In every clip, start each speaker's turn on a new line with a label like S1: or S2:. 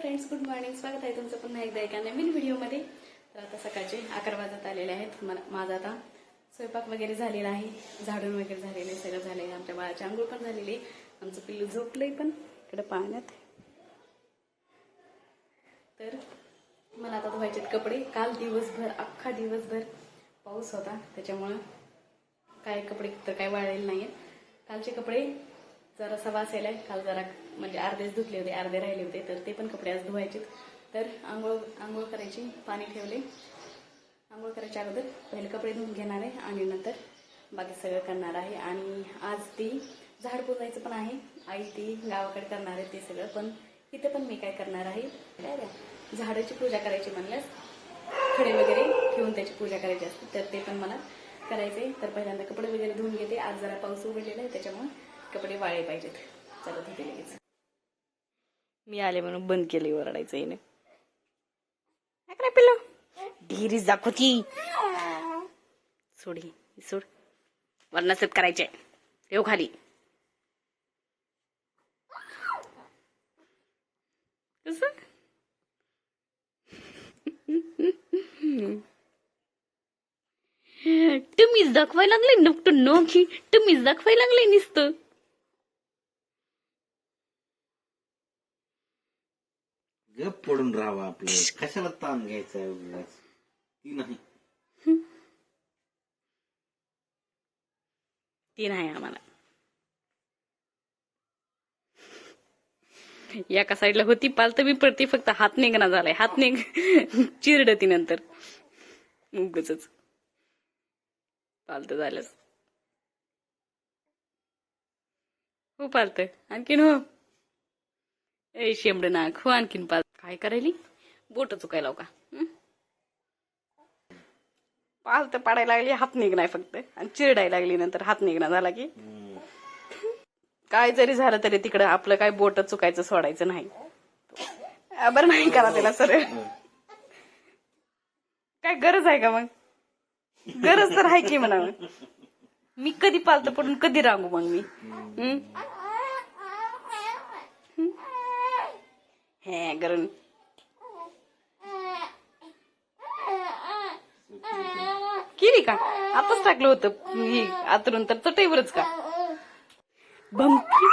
S1: Friends good morning. स्वागत आहे तुमचं पुन्हा एकदा एका नवीन व्हिडिओमध्ये. तर आता सकाळचे अकरा वाजत आलेले आहेत. मला माझा आता स्वयंपाक वगैरे झालेला आहे. झाडून वगैरे झालेले सगळं झालेलं आहे. आमच्या बाळाची आंघोळ पण झालेली आहे. आमचं पिल्लू झोपलंय पण इकडे पाण्यात. तर मला आता धुवायचे कपडे. काल दिवसभर अख्खा दिवसभर पाऊस होता. त्याच्यामुळं काय कपडे तर काय वाळलेले नाही आहेत कालचे कपडे जरासा वास यायलाय काल जरा म्हणजे अर्धेच धुतले होते अर्धे राहिले होते तर ते पण कपडे आज धुवायचे तर आंघोळ आंघोळ करायची पाणी ठेवले. आंघोळ करायच्या अगोदर पहिले कपडे धुवून घेणार आहे आणि नंतर बाकी सगळं करणार आहे. आणि आज ती झाड पुजायचं पण आहे. आई ती गावाकडे करणार आहे ते सगळं पण इथे पण मी काय करणार आहे? काय झाडाची पूजा करायची म्हणल्यास खडे वगैरे ठेवून त्याची पूजा करायची असते तर ते पण मला करायचे तर पहिल्यांदा कपडे वगैरे धुवून घेते. आज जरा पाऊस उघडलेला आहे त्याच्यामुळे कपडे वाळे पाहिजेत. चला धुते लगेच. मी आले म्हणून बंद केले ओरडायचं हिने. काय करा पिल्लो? ढिरीच दाखवती. सोडी सोड. वर्णसत करायचे येऊ खाली. कसं? तुम्हीच दाखवायला लागले नुकत नोखी तुम्हीच दाखवायला लागले नुसतं.
S2: गप पडून राहावं आपलं. कशाला ताण घ्यायचा आहे उगाच? ती नाही.
S1: ती नाही आम्हाला. एका साईडला होती पाल तर मी पडती फक्त हात निघणं झालाय. हात निघ. चिरड ती नंतर. उगच पालत झालंच. हो पालत. आणखीन हो. ए शेंबड नाक हो आणखीन पाल काय करायली? बोट चुकायला का? पाल तर पाडायला लागली हात निघणार फक्त. आणि चिरडायला लागली नंतर हात निघणार झाला की. काय जरी झालं तरी तिकडं आपलं काय बोट चुकायचं सोडायचं नाही. बरं नाही करा त्याला सर. काय गरज आहे का मग? गरज तर आहे की म्हणा मी कधी पालतं पडून कधी रांगू मग मी? हं? हे गरण का आताच टाकलं होतं ही आतरून तर चटईवरच का भमकी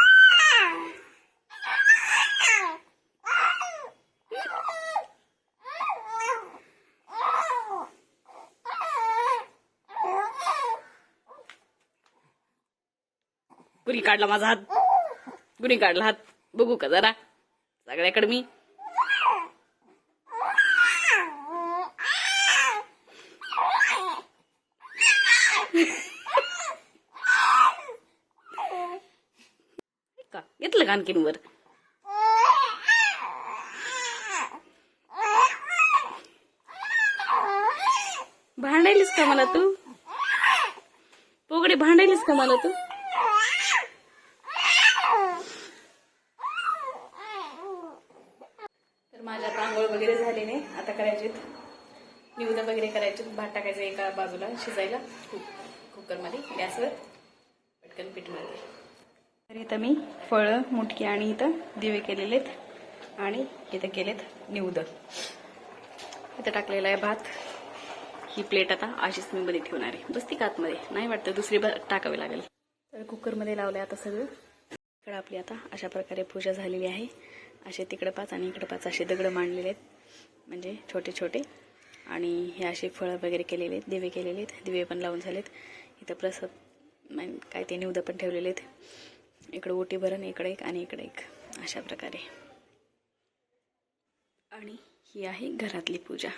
S1: कुणी काढला माझा हात कुणी काढला हात बघू का जरा सगळ्याकडे मी. का? घेतलं का आणखीन वर भांडायलीस का मला तू? पोगडे भांडायलीस का मला तू? माझ्या आता आंघोळ वगैरे झाली नाही. आता करायचे निवडा वगैरे करायचे भात टाकायचं एका बाजूला शिजायला. कुक कुकरमध्ये गॅसवर पटकन पीठ मिळते तर इथं मी फळं मुटकी आणि इथं दिवे केलेले आहेत. आणि इथं केलेत निवद इथं टाकलेला आहे भात. ही प्लेट आता अशीच मी मध्ये ठेवणार आहे. बसती का आतमध्ये? नाही वाटतं दुसरी भात टाकावी लागेल. तर कुकरमध्ये लावलं आहे आता सगळं. इकडं आपली आता अशा प्रकारे पूजा झालेली आहे. असे तिकडं पाच आणि इकडं पाच असे दगडं मांडलेले आहेत. म्हणजे छोटे छोटे. आणि हे असे फळं वगैरे केलेले आहेत दिवे केलेले आहेत. दिवे पण लावून झालेत. इथं प्रसाद काय ते निवदं पण ठेवलेले आहेत. इकडं ओटी भरण इकडे एक आणि इकडे एक. अशा प्रकारे. आणि ही आहे घरातली पूजा.